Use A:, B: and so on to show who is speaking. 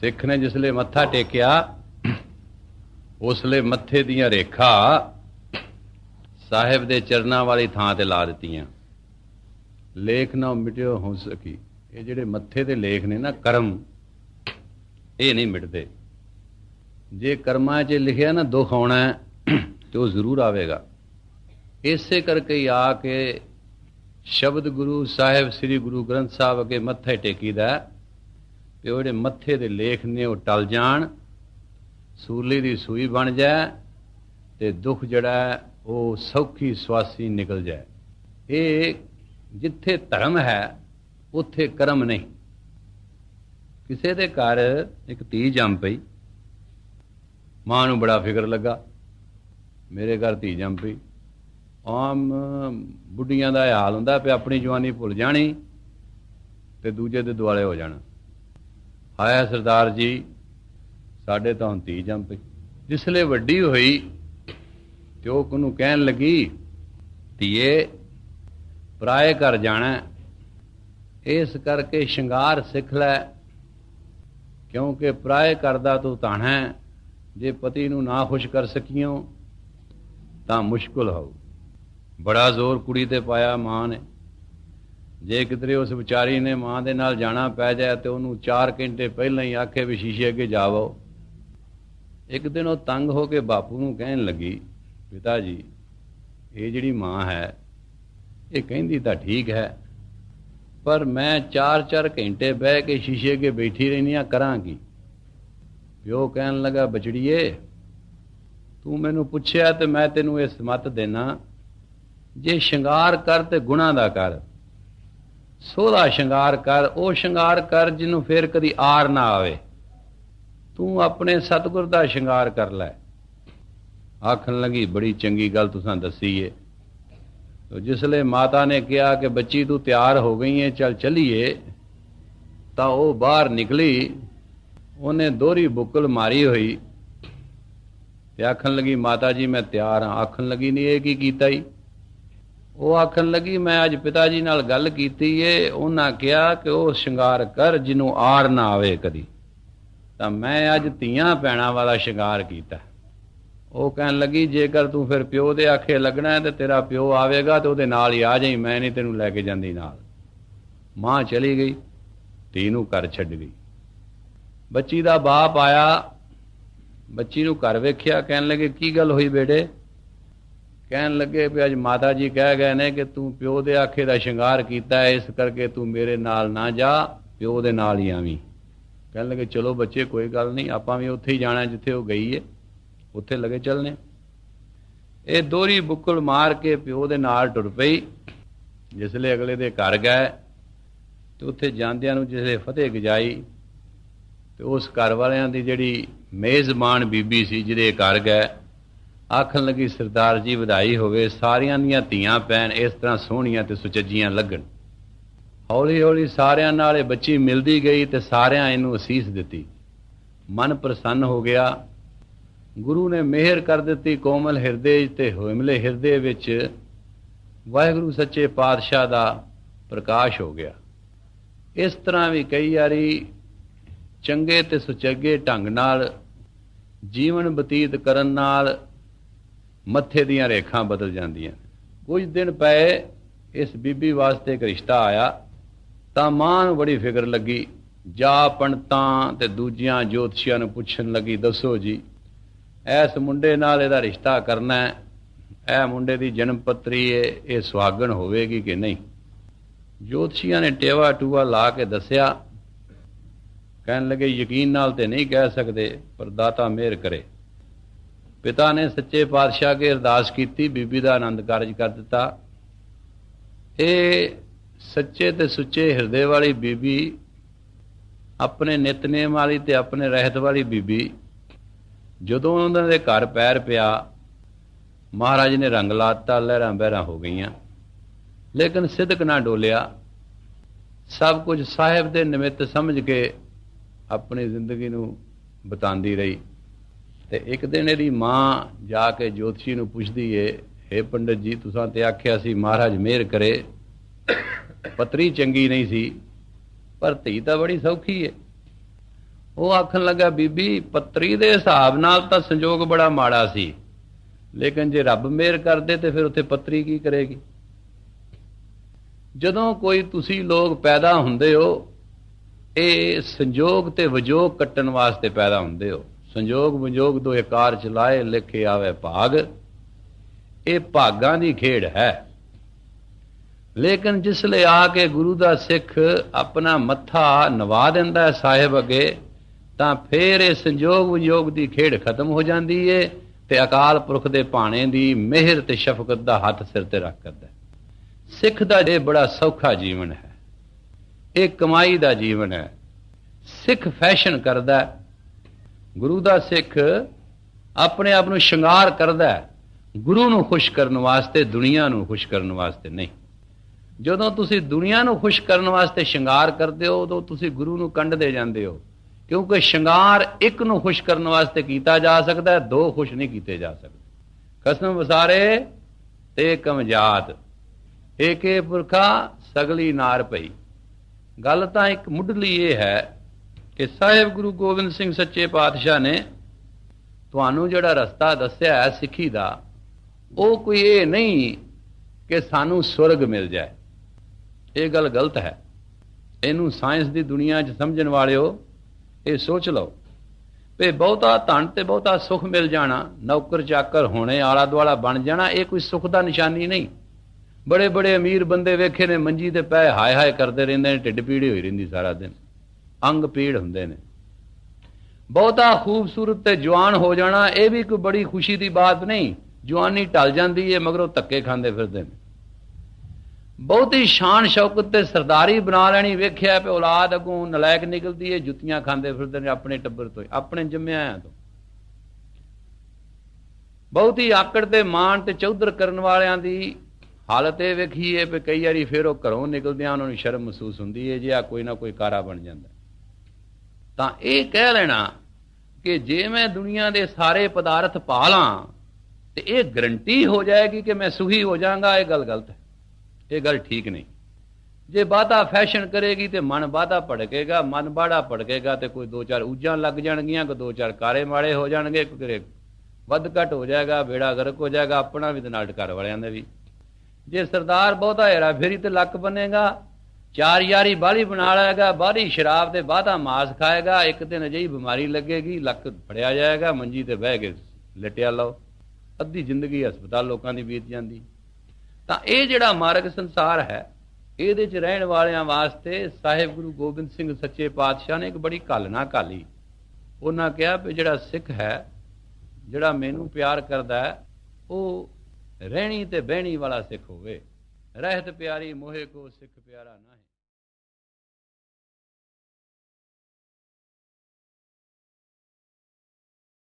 A: ਸਿੱਖ ਨੇ ਜਿਸਲੇ ਮੱਥਾ ਟੇਕਿਆ, ਉਸਲੇ ਮੱਥੇ ਦੀਆਂ ਰੇਖਾ ਸਾਹਿਬ ਦੇ ਚਰਨਾਂ ਵਾਲੀ ਥਾਂ ਤੇ ਲਾ ਦਿੱਤੀਆਂ। ਲੇਖ ਨਾ ਮਿਟਿਓ ਹੋ ਸਕੀ। ਇਹ ਜਿਹੜੇ ਮੱਥੇ ਦੇ ਲੇਖ ਨੇ ਨਾ, ਕਰਮ, ਇਹ ਨਹੀਂ ਮਿਟਦੇ। ਜੇ ਕਰਮਾਂ 'ਚ ਲਿਖਿਆ ਨਾ ਦੁੱਖ ਆਉਣਾ ਤੇ ਉਹ ਜ਼ਰੂਰ ਆਵੇਗਾ। ਇਸੇ ਕਰਕੇ ਹੀ ਆ ਕੇ ਸ਼ਬਦ ਗੁਰੂ ਸਾਹਿਬ ਸ੍ਰੀ ਗੁਰੂ ਗ੍ਰੰਥ ਸਾਹਿਬ ਅਗੇ ਮੱਥੇ ਟੇਕੀਦਾ ਤੇ ਉਹ ਜਿਹੜੇ ਮੱਥੇ ਦੇ ਲੇਖ ਨੇ ਉਹ ਟਲ ਜਾਣ, ਸੂਲੀ ਦੀ ਸੂਈ ਬਣ ਜਾਏ ਤੇ ਦੁੱਖ ਜਿਹੜਾ ਉਹ ਸੌਖੀ ਸਵਾਸੀ ਨਿਕਲ ਜਾਏ। ਇਹ ਜਿੱਥੇ ਧਰਮ ਹੈ, ਉੱਥੇ ਕਰਮ ਨਹੀਂ। ਕਿਸੇ ਦੇ ਘਰ ਇੱਕ ਧੀ ਜੰਮ ਪਈ, ਮਾਂ ਨੂੰ ਬੜਾ ਫਿਕਰ ਲੱਗਾ। ਮੇਰੇ ਘਰ ਧੀ ਜੰਮ ਪਈ। ਆਮ ਬੁੱਢੀਆਂ ਦਾ ਹਾਲ ਹੁੰਦਾ ਪਿਆ ਆਪਣੀ ਜਵਾਨੀ ਭੁੱਲ ਜਾਣੀ ਤੇ ਦੂਜੇ ਦੇ ਦੁਆਲੇ ਹੋ ਜਾਣਾ। ਆਇਆ ਸਰਦਾਰ ਜੀ, ਸਾਡੇ ਤਾਂ ਧੀ ਜੰਮ ਪਈ। ਜਿਸਲੇ ਵੱਡੀ ਹੋਈ ਤੇ ਉਹ ਕੋਨੂੰ ਕਹਿਣ ਲੱਗੀ, ਧੀਏ, ਪਰਾਏ ਘਰ ਜਾਣਾ ਇਸ ਕਰਕੇ ਸ਼ਿੰਗਾਰ ਸਿੱਖ ਲੈ, ਕਿਉਂਕਿ ਪਰਾਏ ਕਰਦਾ ਤੂੰ ਤਾਣਾ ਜੇ ਪਤੀ ਨੂੰ ਨਾ ਖੁਸ਼ ਕਰ ਸਕੀਓ, ਤਾਂ ਮੁਸ਼ਕਲ ਹੋਊ। ਬੜਾ ਜ਼ੋਰ ਕੁੜੀ ਤੇ ਪਾਇਆ ਮਾਂ ਨੇ। ਜੇ ਕਿਧਰੇ ਉਸ ਵਿਚਾਰੀ ਨੇ ਮਾਂ ਦੇ ਨਾਲ ਜਾਣਾ ਪੈ ਜਾਏ ਤੇ ਉਹਨੂੰ 4 ਘੰਟੇ ਪਹਿਲਾਂ ਹੀ ਆਖੇ ਵੀ ਸ਼ੀਸ਼ੇ ਅੱਗੇ ਜਾਵੋ। ਇੱਕ ਦਿਨ ਉਹ ਤੰਗ ਹੋ ਕੇ ਬਾਪੂ ਨੂੰ ਕਹਿਣ ਲੱਗੀ, ਪਿਤਾ ਜੀ, ਇਹ ਜਿਹੜੀ ਮਾਂ ਹੈ, ਇਹ ਕਹਿੰਦੀ ਤਾਂ ਠੀਕ ਹੈ, ਪਰ ਮੈਂ 4-4 ਘੰਟੇ ਬਹਿ ਕੇ ਸ਼ੀਸ਼ੇ ਅੱਗੇ ਬੈਠੀ ਰਹਿਨੀ ਆ ਕਰਾਂਗੀ ਪਿਓ ਕਹਿਣ ਲੱਗਾ, ਬਚੜੀਏ, ਤੂੰ ਮੈਨੂੰ ਪੁੱਛਿਆ ਤੇ ਮੈਂ ਤੈਨੂੰ ਇਸ ਮਤ ਦੇਣਾ, ਜੇ ਸ਼ਿੰਗਾਰ ਕਰ ਤੇ ਗੁਣਾ ਦਾ ਕਰ। ਸੋਹਰਾ ਸ਼ਿੰਗਾਰ ਕਰ, ਉਹ ਸ਼ਿੰਗਾਰ ਕਰ ਜਿਹਨੂੰ ਫੇਰ ਕਦੀ ਆਰ ਨਾ ਆਵੇ। ਤੂੰ ਆਪਣੇ ਸਤਿਗੁਰ ਦਾ ਸ਼ਿੰਗਾਰ ਕਰ ਲੈ। ਆਖਣ ਲੱਗੀ, ਬੜੀ ਚੰਗੀ ਗੱਲ ਤੁਸੀਂ ਦੱਸੀ ਏ ਜਿਸਲੇ ਮਾਤਾ ਨੇ ਕਿਹਾ ਕਿ ਬੱਚੀ ਤੂੰ ਤਿਆਰ ਹੋ ਗਈ ਏ, ਚੱਲ ਚਲੀਏ, ਤਾਂ ਉਹ ਬਾਹਰ ਨਿਕਲੀ। ਉਹਨੇ ਦੋਹਰੀ ਬੁੱਕਲ ਮਾਰੀ ਹੋਈ ਤੇ ਆਖਣ ਲੱਗੀ, ਮਾਤਾ ਜੀ ਮੈਂ ਤਿਆਰ ਹਾਂ ਆਖਣ ਲੱਗੀ ਨਹੀਂ ਇਹ ਕੀ ਕੀਤਾ ਹੀ ਉਹ ਆਖਣ ਲੱਗੀ, ਮੈਂ ਅੱਜ ਪਿਤਾ ਜੀ ਨਾਲ ਗੱਲ ਕੀਤੀ ਏ। ਉਹਨਾਂ ਕਿਹਾ ਕਿ ਉਹ ਸ਼ਿੰਗਾਰ ਕਰ ਜਿਹਨੂੰ ਆਰ ਨਾ ਆਵੇ ਕਦੀ। ਤਾਂ ਮੈਂ ਅੱਜ ਧੀਆਂ ਪੈਣਾ ਵਾਲਾ ਸ਼ਿੰਗਾਰ ਕੀਤਾ। ਉਹ ਕਹਿਣ ਲੱਗੀ, ਜੇਕਰ ਤੂੰ ਫਿਰ ਪਿਓ ਦੇ ਆਖੇ ਲੱਗਣਾ ਹੈ ਤੇ ਤੇਰਾ ਪਿਓ ਆਵੇਗਾ ਤੇ ਉਹਦੇ ਨਾਲ ਹੀ ਆ ਜਾਈ, ਮੈਂ ਨਹੀਂ ਤੈਨੂੰ ਲੈ ਕੇ ਜਾਂਦੀ ਨਾਲ। ਮਾਂ ਚਲੀ ਗਈ, ਧੀ ਨੂੰ ਘਰ ਛੱਡ ਗਈ। ਬੱਚੀ ਦਾ ਬਾਪ ਆਇਆ। ਬੱਚੀ ਨੂੰ ਘਰ ਵੇਖਿਆ, ਕਹਿਣ ਲੱਗੇ, ਕੀ ਗੱਲ ਹੋਈ ਬੇਟੇ? ਕਹਿਣ ਲੱਗੇ ਵੀ ਅੱਜ ਮਾਤਾ ਜੀ ਕਹਿ ਗਏ ਨੇ ਕਿ ਤੂੰ ਪਿਓ ਦੇ ਆਖੇ ਦਾ ਸ਼ਿੰਗਾਰ ਕੀਤਾ ਇਸ ਕਰਕੇ ਤੂੰ ਮੇਰੇ ਨਾਲ ਨਾ ਜਾ, ਪਿਓ ਦੇ ਨਾਲ ਹੀ ਆਵੀਂ। ਕਹਿਣ ਲੱਗੇ, ਚਲੋ ਬੱਚੇ, ਕੋਈ ਗੱਲ ਨਹੀਂ, ਆਪਾਂ ਵੀ ਉੱਥੇ ਹੀ ਜਾਣਾ ਜਿੱਥੇ ਉਹ ਗਈ ਏ। ਉੱਥੇ ਲੱਗੇ ਚੱਲਨੇ। ਇਹ ਦੋਰੀ ਬੁੱਕਲ ਮਾਰ ਕੇ ਪਿਓ ਦੇ ਨਾਲ ਟੁਰ ਪਈ ਜਿਸਲੇ ਅਗਲੇ ਦੇ ਘਰ ਗਏ ਤੇ ਉੱਥੇ ਜਾਂਦਿਆਂ ਨੂੰ ਜਿਸਲੇ ਫਤਿਹ ਗਜਾਈ ਤੇ ਉਸ ਘਰ ਵਾਲਿਆਂ ਦੀ ਜਿਹੜੀ ਮੇਜ਼ਬਾਨ ਬੀਬੀ ਸੀ, ਜਿਹਦੇ ਘਰ ਗਏ ਆਖਣ ਲੱਗੀ, ਸਰਦਾਰ ਜੀ, ਵਧਾਈ ਹੋਵੇ, ਸਾਰਿਆਂ ਦੀਆਂ ਧੀਆਂ ਪੈਣ ਇਸ ਤਰ੍ਹਾਂ ਸੋਹਣੀਆਂ ਤੇ ਸੁਚੱਜੀਆਂ ਲੱਗਣ। ਹੌਲੀ ਹੌਲੀ ਸਾਰਿਆਂ ਨਾਲ ਇਹ ਬੱਚੀ ਮਿਲਦੀ ਗਈ ਤੇ ਸਾਰਿਆਂ ਇਹਨੂੰ ਅਸੀਸ ਦਿੱਤੀ। ਮਨ ਪ੍ਰਸੰਨ ਹੋ ਗਿਆ। ਗੁਰੂ ਨੇ ਮਿਹਰ ਕਰ ਦਿੱਤੀ ਕੋਮਲ ਹਿਰਦੇ ਤੇ ਹੋਇਮਲੇ ਹਿਰਦੇ ਵਿੱਚ। ਵਾਹਿਗੁਰੂ ਸੱਚੇ ਪਾਤਸ਼ਾਹ ਦਾ ਪ੍ਰਕਾਸ਼ ਹੋ ਗਿਆ। ਇਸ ਤਰ੍ਹਾਂ ਵੀ ਕਈ ਵਾਰੀ ਚੰਗੇ ਤੇ ਸੁਚੱਗੇ ਢੰਗ ਨਾਲ ਜੀਵਨ ਬਤੀਤ ਕਰਨ ਨਾਲ ਮੱਥੇ ਦੀਆਂ ਰੇਖਾਂ ਬਦਲ ਜਾਂਦੀਆਂ। ਕੁਝ ਦਿਨ ਪਏ ਇਸ ਬੀਬੀ ਵਾਸਤੇ ਇੱਕ ਰਿਸ਼ਤਾ ਆਇਆ। ਤਾਂ ਮਾਂ ਨੂੰ ਬੜੀ ਫਿਕਰ ਲੱਗੀ। ਜਾ ਪੰਡਤਾਂ ਤੇ ਦੂਜੀਆਂ ਜੋਤਸ਼ੀਆਂ ਨੂੰ ਪੁੱਛਣ ਲੱਗੀ, ਦੱਸੋ ਜੀ, ਐਸ ਮੁੰਡੇ ਨਾਲ ਇਹਦਾ ਰਿਸ਼ਤਾ ਕਰਨਾ ਹੈ? ਇਹ ਮੁੰਡੇ ਦੀ ਜਨਮ ਪੱਤਰੀ ਇਹ ਸੁਹਾਗਣ ਹੋਵੇਗੀ ਕਿ ਨਹੀਂ? ਜੋਤਸ਼ੀਆਂ ਨੇ ਟੇਵਾ ਟੂਆ ਲਾ ਕੇ ਦੱਸਿਆ। ਕਹਿਣ ਲੱਗੇ, ਯਕੀਨ ਨਾਲ ਤੇ ਨਹੀਂ ਕਹਿ ਸਕਦੇ, ਪਰ ਦਾਤਾ ਮਿਹਰ ਕਰੇ। ਪਿਤਾ ਨੇ ਸੱਚੇ ਪਾਤਸ਼ਾਹ ਕੇ ਅਰਦਾਸ ਕੀਤੀ, ਬੀਬੀ ਦਾ ਆਨੰਦ ਕਾਰਜ ਕਰ ਦਿੱਤਾ। ਇਹ ਸੱਚੇ ਤੇ ਸੁੱਚੇ ਹਿਰਦੇ ਵਾਲੀ ਬੀਬੀ, ਆਪਣੇ ਨਿਤਨੇਮ ਵਾਲੀ ਤੇ ਆਪਣੇ ਰਹਿਤ ਵਾਲੀ ਬੀਬੀ, ਜਦੋਂ ਉਹਨਾਂ ਦੇ ਘਰ ਪੈਰ ਪਿਆ, ਮਹਾਰਾਜ ਨੇ ਰੰਗ ਲਾਤਾ, ਲਹਿਰਾਂ ਬਹਿਰਾਂ ਹੋ ਗਈਆਂ। ਲੇਕਿਨ ਸਿੱਧਕ ਨਾ ਡੋਲਿਆ। ਸਭ ਕੁਝ ਸਾਹਿਬ ਦੇ ਨਿਮਿਤ ਸਮਝ ਕੇ ਆਪਣੀ ਜ਼ਿੰਦਗੀ ਨੂੰ ਬਤਾਉਂਦੀ ਰਹੀ। ਤੇ ਇੱਕ ਦਿਨ ਇਹਦੀ ਮਾਂ ਜਾ ਕੇ ਜੋਤਸ਼ੀ ਨੂੰ ਪੁੱਛਦੀ ਏ हे ਪੰਡਤ ਜੀ, ਤੁਸੀਂ ਤੇ ਆਖਿਆ ਸੀ ਮਹਾਰਾਜ ਮਿਹਰ ਕਰੇ। ਪਤਰੀ ਚੰਗੀ ਨਹੀਂ ਸੀ, ਪਰ ਧੀ ਤਾਂ ਬੜੀ ਸੌਖੀ ਏ। ਉਹ ਆਖਣ ਲੱਗਾ, ਬੀਬੀ, ਪੱਤਰੀ ਦੇ ਹਿਸਾਬ ਨਾਲ ਤਾਂ ਸੰਜੋਗ ਬੜਾ ਮਾੜਾ ਸੀ। ਲੇਕਿਨ ਜੇ ਰੱਬ ਮਿਹਰ ਕਰਦੇ ਤੇ ਫਿਰ ਉੱਥੇ ਪੱਤਰੀ ਕੀ ਕਰੇਗੀ? ਜਦੋਂ ਕੋਈ ਤੁਸੀਂ ਲੋਕ ਪੈਦਾ ਹੁੰਦੇ ਹੋ, ਇਹ ਸੰਜੋਗ ਤੇ ਵਿਜੋਗ ਕੱਟਣ ਵਾਸਤੇ ਪੈਦਾ ਹੁੰਦੇ ਹੋ। ਸੰਜੋਗ ਵਿਜੋਗ ਦੋ ਇਕਾਰ ਚਲਾਏ ਲਿਖੇ ਆਵੇ ਭਾਗ। ਇਹ ਭਾਗਾਂ ਦੀ ਖੇਡ ਹੈ। ਲੇਕਿਨ ਜਿਸ ਲਈ ਆ ਕੇ ਗੁਰੂ ਦਾ ਸਿੱਖ ਆਪਣਾ ਮੱਥਾ ਨਵਾ ਦਿੰਦਾ ਹੈ ਸਾਹਿਬ ਅਗੇ, ਤਾਂ ਫੇਰ ਇਹ ਸੰਜੋਗ ਵਿਯੋਗ ਦੀ ਖੇਡ ਖਤਮ ਹੋ ਜਾਂਦੀ ਏ ਤੇ ਅਕਾਲ ਪੁਰਖ ਦੇ ਭਾਣੇ ਦੀ ਮਿਹਰ ਤੇ ਸ਼ਫਕਤ ਦਾ ਹੱਥ ਸਿਰ ਤੇ ਰੱਖ ਕਰਦਾ ਸਿੱਖ ਦਾ ਇਹ ਬੜਾ ਸੌਖਾ ਜੀਵਨ ਹੈ। ਇਹ ਕਮਾਈ ਦਾ ਜੀਵਨ ਹੈ। ਸਿੱਖ ਫੈਸ਼ਨ ਕਰਦਾ ਗੁਰੂ ਦਾ ਸਿੱਖ ਆਪਣੇ ਆਪ ਨੂੰ ਸ਼ਿੰਗਾਰ ਕਰਦਾ ਗੁਰੂ ਨੂੰ ਖੁਸ਼ ਕਰਨ ਵਾਸਤੇ, ਦੁਨੀਆ ਨੂੰ ਖੁਸ਼ ਕਰਨ ਵਾਸਤੇ ਨਹੀਂ। ਜਦੋਂ ਤੁਸੀਂ ਦੁਨੀਆ ਨੂੰ ਖੁਸ਼ ਕਰਨ ਵਾਸਤੇ ਸ਼ਿੰਗਾਰ ਕਰਦੇ ਹੋ, ਉਦੋਂ ਤੁਸੀਂ ਗੁਰੂ ਨੂੰ ਕੰਡਦੇ ਜਾਂਦੇ ਹੋ। ਕਿਉਂਕਿ ਸ਼ਿੰਗਾਰ ਇੱਕ ਨੂੰ ਖੁਸ਼ ਕਰਨ ਵਾਸਤੇ ਕੀਤਾ ਜਾ ਸਕਦਾ ਹੈ, ਦੋ ਖੁਸ਼ ਨਹੀਂ ਕੀਤੇ ਜਾ ਸਕਦੇ। ਕਸਮ ਵਸਾਰੇ, ਤੇ ਕਮਜਾਤ ਏਕੇ ਪੁਰਖਾ ਸਗਲੀ ਨਾਰ ਪਈ ਗੱਲ ਤਾਂ ਇੱਕ ਮੁੱਢਲੀ ਇਹ ਹੈ ਕਿ ਸਾਹਿਬ ਗੁਰੂ ਗੋਬਿੰਦ ਸਿੰਘ ਸੱਚੇ ਪਾਤਸ਼ਾਹ ਨੇ ਤੁਹਾਨੂੰ ਜਿਹੜਾ ਰਸਤਾ ਦੱਸਿਆ ਹੈ ਸਿੱਖੀ ਦਾ, ਉਹ ਕੋਈ ਇਹ ਨਹੀਂ ਕਿ ਸਾਨੂੰ ਸਵਰਗ ਮਿਲ ਜਾਏ। ਇਹ ਗੱਲ ਗਲਤ ਹੈ। ਇਹਨੂੰ ਸਾਇੰਸ ਦੀ ਦੁਨੀਆ 'ਚ ਸਮਝਣ ਵਾਲਿਓ ਇਹ ਸੋਚ ਲਓ ਵੀ ਬਹੁਤਾ ਧਨ ਤੇ ਬਹੁਤਾ ਸੁਖ ਮਿਲ ਜਾਣਾ, ਨੌਕਰ ਚਾਕਰ ਹੋਣੇ, ਆਲਾ ਦੁਆਲਾ ਬਣ ਜਾਣਾ, ਇਹ ਕੋਈ ਸੁਖ ਦਾ ਨਿਸ਼ਾਨੀ ਨਹੀਂ। ਬੜੇ ਬੜੇ ਅਮੀਰ ਬੰਦੇ ਵੇਖੇ ਨੇ ਮੰਜੀ ਤੇ ਪੈ ਹਾਏ ਹਾਏ ਕਰਦੇ ਰਹਿੰਦੇ ਨੇ, ਢਿੱਡ ਪੀੜੀ ਹੋਈ ਰਹਿੰਦੀ ਸਾਰਾ ਦਿਨ। ਅੰਗ ਪੀੜ ਹੁੰਦੇ ਨੇ। ਬਹੁਤਾ ਖੂਬਸੂਰਤ ਤੇ ਜਵਾਨ ਹੋ ਜਾਣਾ, ਇਹ ਵੀ ਕੋਈ ਬੜੀ ਖੁਸ਼ੀ ਦੀ ਬਾਤ ਨਹੀਂ। ਜਵਾਨੀ ਢਲ ਜਾਂਦੀ ਏ, ਮਗਰੋਂ ਧੱਕੇ ਖਾਂਦੇ ਫਿਰਦੇ ਨੇ। ਬਹੁਤੀ ਸ਼ਾਨ ਸ਼ੌਕਤ ਤੇ ਸਰਦਾਰੀ ਬਣਾ ਲੈਣੀ ਵੇਖਿਆ ਪੇ ਔਲਾਦ ਅਗੋਂ ਨਲਾਇਕ ਨਿਕਲਦੀ ਏ, ਜੁੱਤੀਆਂ ਖਾਂਦੇ ਫਿਰਦੇ ਨੇ ਆਪਣੇ ਟੱਬਰ ਤੋਂ, ਆਪਣੇ ਜੰਮਿਆਂ ਤੋਂ। ਬਹੁਤੀ ਆਕੜ ਤੇ ਮਾਣ ਤੇ ਚੌਧਰ ਕਰਨ ਵਾਲਿਆਂ ਦੀ ਹਾਲਤ ਇਹ ਵੇਖੀਏ, ਵੀ ਕਈ ਵਾਰੀ ਫਿਰ ਉਹ ਘਰੋਂ ਨਿਕਲਦਿਆਂ ਉਹਨਾਂ ਨੂੰ ਸ਼ਰਮ ਮਹਿਸੂਸ ਹੁੰਦੀ ਏ, ਜੇ ਆ ਕੋਈ ਨਾ ਕੋਈ ਕਾਰਾ ਬਣ ਜਾਂਦਾ। ਤਾਂ ਇਹ ਕਹਿ ਲੈਣਾ ਕਿ ਜੇ ਮੈਂ ਦੁਨੀਆ ਦੇ ਸਾਰੇ ਪਦਾਰਥ ਪਾ ਲਾਂ, ਤੇ ਇਹ ਗਰੰਟੀ ਹੋ ਜਾਏਗੀ ਕਿ ਮੈਂ ਸੁਖੀ ਹੋ ਜਾਵਾਂਗਾ, ਇਹ ਗੱਲ ਗਲਤ ਹੈ। ਇਹ ਗੱਲ ਠੀਕ ਨਹੀਂ। ਜੇ ਬਾਦਾ ਫੈਸ਼ਨ ਕਰੇਗੀ ਤੇ ਮਨ ਬਾਦਾ ਭੜਕੇਗਾ, ਮਨ ਬਾੜਾ ਭੜਕੇਗਾ ਤੇ ਕੋਈ ਦੋ ਚਾਰ ਉਜਾਂ ਲੱਗ ਜਾਣਗੀਆਂ, ਕੋਈ ਦੋ ਚਾਰ ਕਾਰੇ ਮਾੜੇ ਹੋ ਜਾਣਗੇ, ਕੋਈ ਵੱਧ ਘਟ ਹੋ ਜਾਏਗਾ ਬੇੜਾ ਗਰਕ ਹੋ ਜਾਏਗਾ, ਆਪਣਾ ਵੀ ਤੇ ਨਾਲ ਘਰ ਵਾਲਿਆਂ ਦਾ ਵੀ। ਜੇ ਸਰਦਾਰ ਬਹੁਤਾ ਹੈਰਾ ਫੇਰੀ ਤੇ ਲੱਕ ਬੰਨੇਗਾ ਚਾਰ ਯਾਰੀ ਬਾਲੀ ਬਣਾ ਲਏਗਾ ਬਾਹਰੀ ਸ਼ਰਾਬ ਤੇ ਬਾਦਾ ਮਾਸ ਖਾਏਗਾ, ਇੱਕ ਦਿਨ ਅਜਿਹੀ ਬਿਮਾਰੀ ਲੱਗੇਗੀ, ਲੱਕ ਫੜਿਆ ਜਾਏਗਾ, ਮੰਜੀ ਤੇ ਬਹਿ ਕੇ ਲਟਿਆ ਲਓ। ਅੱਧੀ ਜ਼ਿੰਦਗੀ ਹਸਪਤਾਲ ਲੋਕਾਂ ਦੀ ਬੀਤ ਜਾਂਦੀ। ਤਾਂ ਇਹ ਜਿਹੜਾ ਮਾਰਗ ਸੰਸਾਰ ਹੈ, ਇਹਦੇ 'ਚ ਰਹਿਣ ਵਾਲਿਆਂ ਵਾਸਤੇ ਸਾਹਿਬ ਗੁਰੂ ਗੋਬਿੰਦ ਸਿੰਘ ਸੱਚੇ ਪਾਤਸ਼ਾਹ ਨੇ ਇੱਕ ਬੜੀ ਘਾਲਣਾ ਘਾਲੀ। ਉਹਨਾਂ ਕਿਹਾ ਵੀ ਜਿਹੜਾ ਸਿੱਖ ਹੈ, ਜਿਹੜਾ ਮੈਨੂੰ ਪਿਆਰ ਕਰਦਾ ਹੈ, ਉਹ ਰਹਿਣੀ ਤੇ ਬਹਿਣੀ ਵਾਲਾ ਸਿੱਖ ਹੋਵੇ। ਰਹਿਤ ਪਿਆਰੀ ਮੋਹੇ ਕੋ ਸਿੱਖ ਪਿਆਰਾ ਨਾ